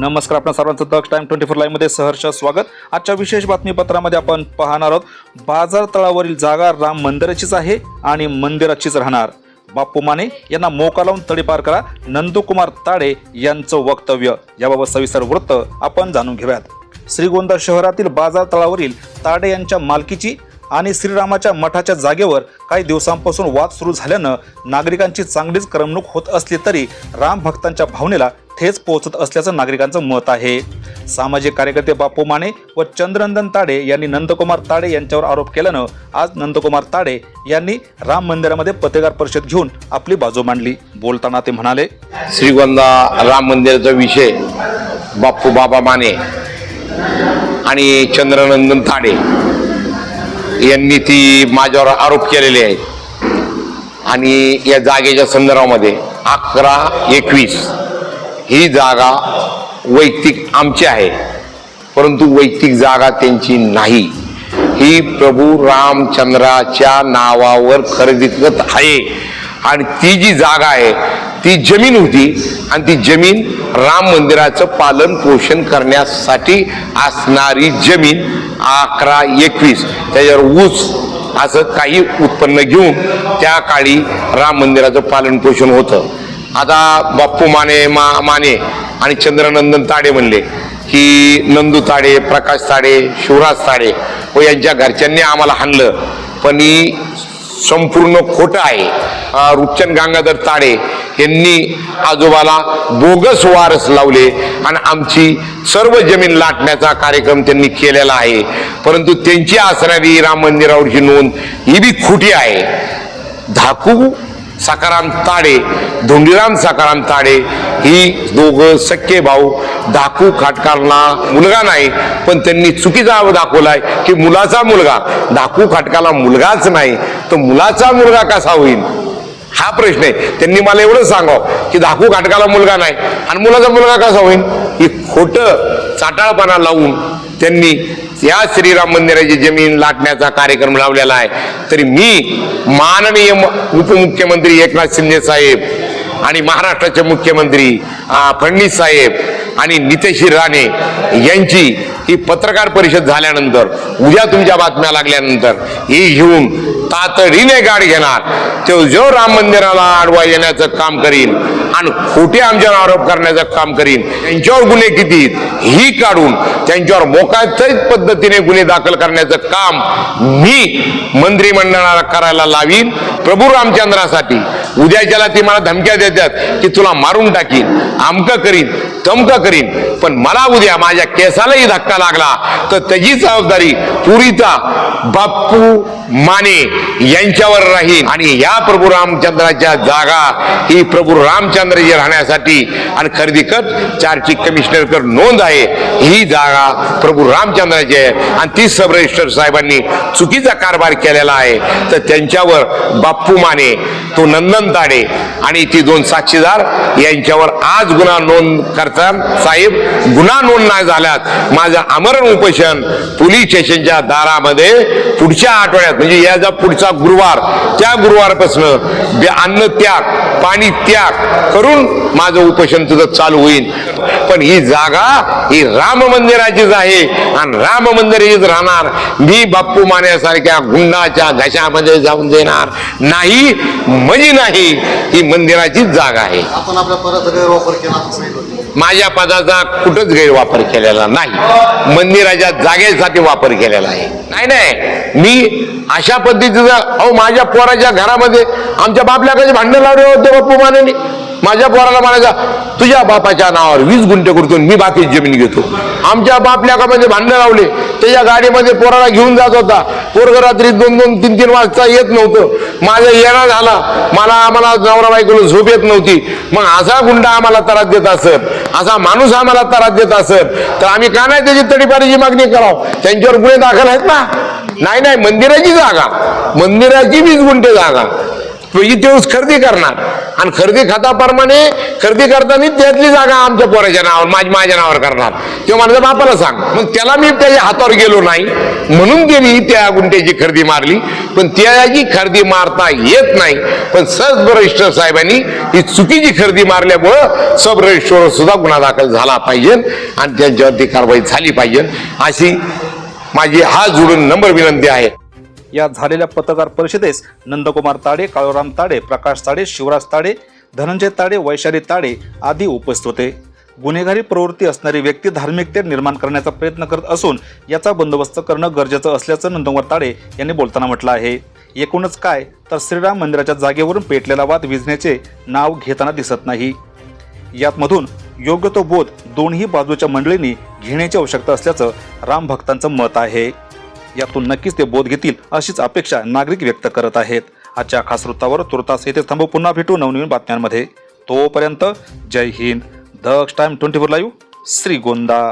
नमस्कार आपण सर्वांचं दक्ष टाइम ट्वेंटी फोर लाईव्हमध्ये सहर्ष स्वागत. आजच्या विशेष बातमीपत्रामध्ये आपण पाहणार आहोत बाजार तळावरील जागा राम मंदिराचीच आहे आणि मंदिराचीच राहणार. बाप्पू माने यांना मोका लावून तडीपार करा नंदुकुमार ताडे यांचं वक्तव्य. याबाबत सविस्तर वृत्त आपण जाणून घेऊयात. श्रीगोंदा शहरातील बाजार तळावरील ताडे यांच्या मालकीची आणि श्रीरामाच्या मठाच्या जागेवर काही दिवसांपासून वाद सुरू झाल्यानं नागरिकांची चांगलीच करमणूक होत असली तरी राम भक्तांच्या भावनेला थेच पोहोचत असल्याचं नागरिकांचं मत आहे. सामाजिक कार्यकर्ते बापू माने व चंद्रनंदन ताडे यांनी नंदकुमार ताडे यांच्यावर आरोप केल्यानं आज नंदकुमार ताडे यांनी राम मंदिरामध्ये पत्रकार परिषद घेऊन आपली बाजू मांडली. बोलताना ते म्हणाले श्रीगोंदा राम मंदिराचा विषय बाप्पू बाबा माने आणि चंद्रनंदन ताडे यांनी ती माझ्यावर आरोप केलेले आहेत. आणि या जागेच्या संदर्भामध्ये अकरा एकवीस ही जागा वैयक्तिक आमची आहे. परंतु वैयक्तिक जागा त्यांची नाही. ही प्रभू रामचंद्राच्या नावावर खरेदीत आहे. आणि ती जी जागा आहे ती जमीन होती आणि ती जमीन राम मंदिराचं पालन पोषण करण्यासाठी असणारी जमीन अकरा एकवीस. त्याच्यावर ऊस असं काही उत्पन्न घेऊन त्या काळी राम मंदिराचं पालन पोषण होतं. आता बाप्पू माने मा माने आणि चंद्रनंदन ताडे म्हणले की नंदू ताडे प्रकाश ताडे शिवराज ताडे व यांच्या घरच्यांनी आम्हाला हाणलं. पण ही संपूर्ण खोटं आहे. रुपचंद गंगाधर ताडे यांनी आजोबाला बोगस वारस लावले आणि आमची सर्व जमीन लाटण्याचा कार्यक्रम त्यांनी केलेला आहे. परंतु त्यांची असणारी राम मंदिरावरची नोंद ही बी खोटी आहे. धाकू सकाराम ताडे धोंडीराम सकाराम ताडे ही दोघं सख्खे भाऊ धाकू खाटकारला मुलगा नाही पण त्यांनी चुकीचा दाखवलाय की मुलाचा मुलगा. धाकू खाटकाला मुलगाच नाही तर मुलाचा मुलगा कसा होईल? हा प्रश्न आहे. त्यांनी मला एवढं सांगावं की धाकू खाटकाला मुलगा नाही आणि मुलाचा मुलगा कसा होईल? ही खोटं चाटाळपणा लावून त्यांनी या श्रीराम मंदिराची जमीन लाटण्याचा कार्यक्रम लावलेला आहे. तरी मी माननीय उपमुख्यमंत्री एकनाथ शिंदे साहेब आणि महाराष्ट्राचे मुख्यमंत्री अं, फडणवीस साहेब आणि नितेश राणे यांची ही पत्रकार परिषद झाल्यानंतर उद्या तुमच्या बातम्या लागल्यानंतर ही घेऊन तातडीने गाड घेणार. तो जो राम मंदिराला आडवा येण्याचं काम करील आणि खोटे आमच्यावर आरोप करण्याचं काम करीन. त्यांच्यावर गुन्हे किती ही काढून त्यांच्यावर मोकाचीच पद्धतीने गुन्हे दाखल करण्याचं काम मी मंत्रिमंडळाला करायला लावीन. प्रभू रामचंद्रासाठी. उद्याच्याला ती मला धमक्या देतात की तुला मारून टाकीन आमकं करीन तमकं करीन. पण मला उद्या माझ्या केसालाही धक्का लागला तर त्याची जबाबदारी पुरीचा बाप्पू माने यांच्यावर राहील आणि या प्रभू रामचंद्राच्या जागा ही प्रभू रामचंद्रजी राहण्यासाठी आणि खरेदी कर. चारची कमिशनर कर नोंद आहे. ही जागा प्रभू रामचंद्राची आहे. आणि ती सब रजिस्टर साहेबांनी चुकीचा कारभार केलेला आहे. तर त्यांच्यावर बाप्पू माने तो नंदन ताडे आणि ती दोन साक्षीदार यांच्यावर आज गुन्हा नोंद करतात. साहेब गुन्हा नोंद नाही झाल्यात. माझं आमरण उपोषण पोलीस स्टेशनच्या दारामध्ये पुढच्या आठवड्यात म्हणजे याचा पुढचा गुरुवार त्या गुरुवारपासून अन्न त्याग पाणी त्याग करून माझं उपोषण तुझं चालू होईल. पण ही जागा ही राम मंदिराचीच आहे आणि राम मंदिर हीच राहणार. मी बाप्पू मान्यासारख्या गुंडाच्या घशामध्ये जाऊन देणार नाही म्हणजे नाही ही मंदिराचीच जागा आहे. आपण आपल्या परत गैरवापर केला माझ्या पदाचा कुठंच गैरवापर केलेला नाही. मंदिराच्या जागेसाठी वापर केलेला आहे. नाही नाही. मी अशा पद्धतीचा अहो माझ्या पोराच्या घरामध्ये आमच्या बापल्याकडे भांडण लावले होते बाप्पू मानेने. माझ्या पोराला म्हणायचा तुझ्या बापाच्या नावावर वीस गुंठे करतो मी बाकीची जमीन घेतो. आमच्या बापल्याकामध्ये म्हणजे भांडण लावले. त्याच्या गाडीमध्ये पोराला घेऊन जात होता. पोरग रात्री दोन दोन तीन तीन वाजता येत नव्हतं. माझा येणं झाला. मला आम्हाला नवरा बायकोला झोप येत नव्हती. मग असा गुंडा आम्हाला त्रास देत असत. असा माणूस आम्हाला त्रास देत असत. तर आम्ही का नाही त्याची तडीपारीची मागणी करावं? त्यांच्यावर गुन्हे दाखल आहेत ना? नाही नाही मंदिराची जागा. मंदिराची वीस गुंठे जागा. इथे खरेदी करणार. आणि खरेदी खताप्रमाणे खरेदी करताना त्यातली जागा आमच्या पोराच्या नावावर माझ्या माझ्या नावावर करणार. किंवा माझ्या बापाला सांग. मग त्याला मी त्याच्या हातावर गेलो नाही. म्हणून त्यांनी त्या गुंठ्याची खरेदी मारली. पण त्याची खरेदी मारता येत नाही. पण सब रजिस्टर साहेबांनी ही चुकीची खरेदी मारल्यामुळं सब रजिस्टर सुद्धा गुन्हा दाखल झाला पाहिजे आणि त्यांच्यावरती कारवाई झाली पाहिजे. अशी माझी हात जोडून नंबर विनंती आहे. या झालेल्या पत्रकार परिषदेस नंदकुमार ताडे काळोराम ताडे प्रकाश ताडे शिवराज ताडे धनंजय ताडे वैशाली ताडे आदी उपस्थित होते. गुन्हेगारी प्रवृत्ती असणारी व्यक्ती धार्मिकते निर्माण करण्याचा प्रयत्न करत असून याचा बंदोबस्त करणं गरजेचं असल्याचं नंदकुमार ताडे यांनी बोलताना म्हटलं आहे. एकूणच काय? तर श्रीराम मंदिराच्या जागेवरून पेटलेला वाद विजण्याचे नाव घेताना दिसत नाही. यातमधून योग्य तो बोध दोन्ही बाजूच्या मंडळींनी घेण्याची आवश्यकता असल्याचं राम भक्तांचं मत आहे. यातून नक्कीच ते बोध घेतील अशीच अपेक्षा नागरिक व्यक्त करत आहेत. आजच्या खास वृत्तावर तुर्तास येथे थांबू. पुन्हा भेटू नवनवीन बातम्यांमध्ये. तोपर्यंत जय Hind. Daksh time twenty four live Shrigonda.